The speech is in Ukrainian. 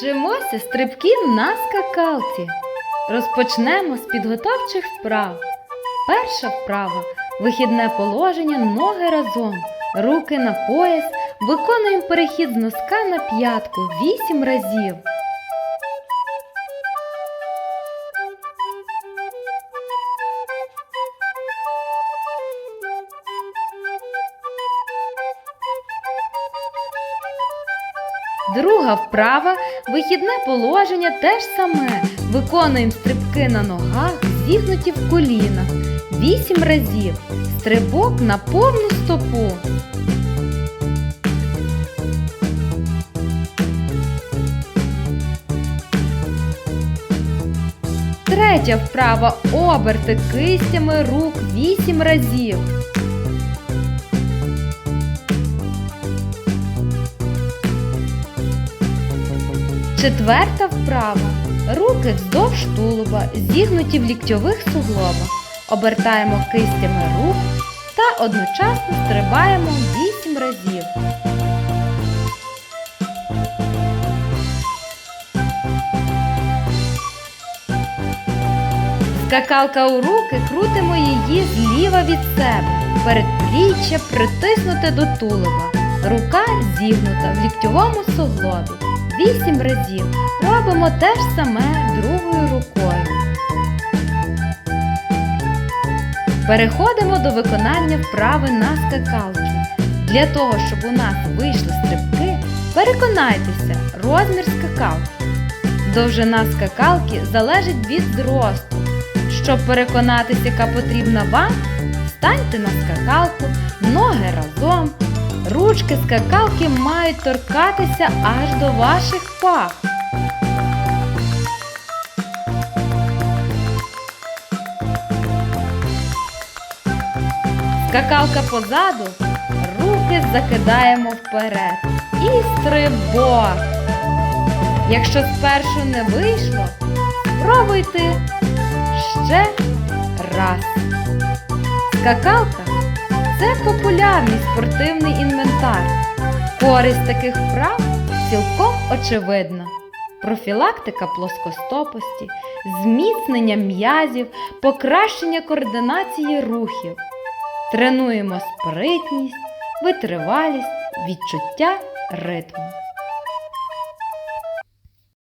Вчимося стрибків на скакалці. Розпочнемо з підготовчих вправ. Перша вправа вихідне положення, ноги разом, руки на пояс. Виконуємо перехід з носка на п'ятку 8 разів. Друга вправа вихідне положення теж саме. Виконуємо стрибки на ногах, зігнуті в колінах. 8 разів. Стрибок на повну стопу. Третя вправа оберти кистями рук 8 разів. Четверта вправа. Руки вздовж тулуба, зігнуті в ліктьових суглобах. Обертаємо кистями рук та одночасно стрибаємо 8 разів. Скакалка у руки, крутимо її зліва від себе. Передпліччя притиснуте до тулуба. Рука зігнута в ліктьовому суглобі. Вісім разів. Робимо те ж саме другою рукою. Переходимо до виконання вправи на скакалці. Для того, щоб у нас вийшли стрибки, переконайтеся, розмір скакалки. Довжина скакалки залежить від зросту. Щоб переконатися, яка потрібна вам, станьте на скакалку, ноги разом. Ручки скакалки мають торкатися аж до ваших пах. Скакалка позаду, руки закидаємо вперед. І стрибок. Якщо спершу не вийшло, спробуйте ще раз. Скакалка це популярний спортивний. Користь таких вправ цілком очевидна. Профілактика плоскостопості, зміцнення м'язів, покращення координації рухів. Тренуємо спритність, витривалість, відчуття ритму.